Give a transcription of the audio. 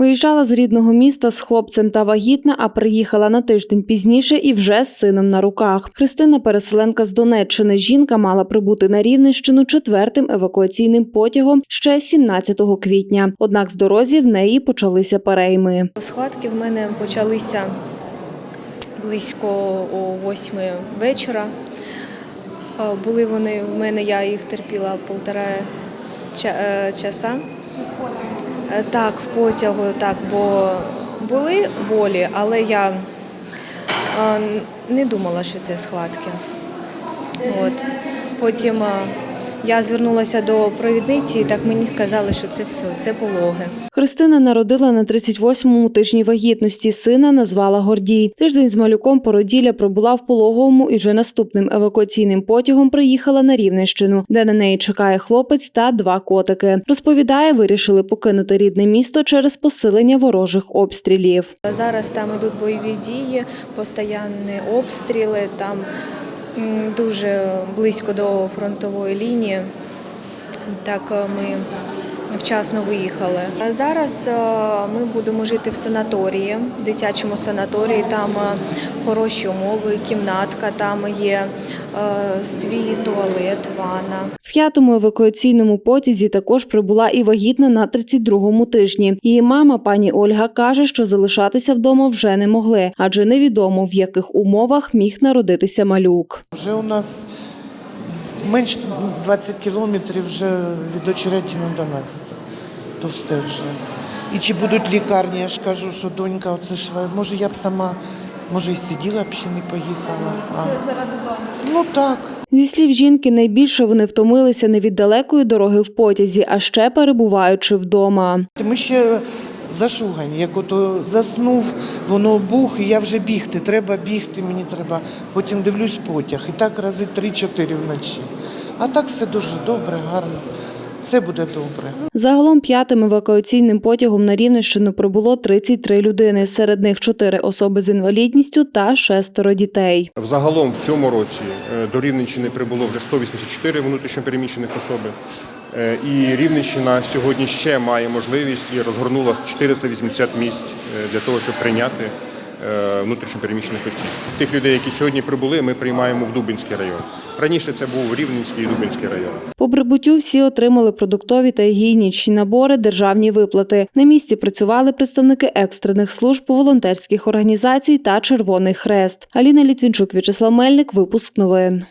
Виїжджала з рідного міста з хлопцем та вагітна, а приїхала на тиждень пізніше і вже з сином на руках. Христина переселенка з Донеччини. Жінка мала прибути на Рівненщину четвертим евакуаційним потягом ще 17 квітня. Однак в дорозі в неї почалися перейми. Схватки в мене почалися близько о 8 вечора. Е, Були вони в мене, я їх терпіла півтора е, часа. Е, Так, в потягу, так, бо були болі, але я е, не думала, що це схватки. От. Потім е, я звернулася до провідниці, і так мені сказали, що це все, це пологи. Христина народила на 38-му тижні вагітності. Сина назвала Гордій. Тиждень з малюком породілля пробула в пологовому і вже наступним евакуаційним потягом приїхала на Рівненщину, де на неї чекає хлопець та два котики. Розповідає, вирішили покинути рідне місто через посилення ворожих обстрілів. Зараз там йдуть бойові дії, постійні обстріли, там дуже близько до фронтової лінії. Так е, ми вчасно виїхали. Зараз е, ми будемо жити в санаторії, дитячому санаторії. Там е, хороші умови, кімнатка, там є свій туалет, ванна. В п'ятому евакуаційному потязі також прибула і вагітна на 32-му тижні. Її мама, пані Ольга, каже, що залишатися вдома вже не могли, адже невідомо в яких умовах міг народитися малюк. Вже у нас менше 20 кілометрів вже від Очеретіну до нас. То все вже. І чи будуть лікарні, я ж кажу, що донька, оце ж, може я б сама, може і сиділа б ще не поїхала. Це заради доньки? Ну так. Зі слів жінки, найбільше вони втомилися не від далекої дороги в потязі, а ще перебуваючи вдома. Ми ще зашугані, як ото заснув, воно бух, і я вже бігти. Треба бігти, мені треба. Потім дивлюсь потяг. І так рази 3-4 вночі. А так все дуже добре, гарно. Все буде добре. Загалом п'ятим евакуаційним потягом на Рівненщину прибуло 33 людини. Серед них 4 особи з інвалідністю та шестеро дітей. Взагалом в цьому році е, до Рівненщини прибуло вже 184 внутрішньопереміщених особи. Е, І Рівненщина сьогодні ще має можливість і розгорнула 480 місць е, для того, щоб прийняти внутрішньопереміщених осіб. Тих людей, які сьогодні прибули, ми приймаємо в Дубинський район. Раніше це був Рівненський і Дубинський район. По прибуттю всі отримали продуктові та гігієнічні набори, державні виплати. На місці працювали представники екстрених служб, волонтерських організацій та Червоний Хрест. Аліна Літвінчук, В'ячеслав Мельник. Випуск новин.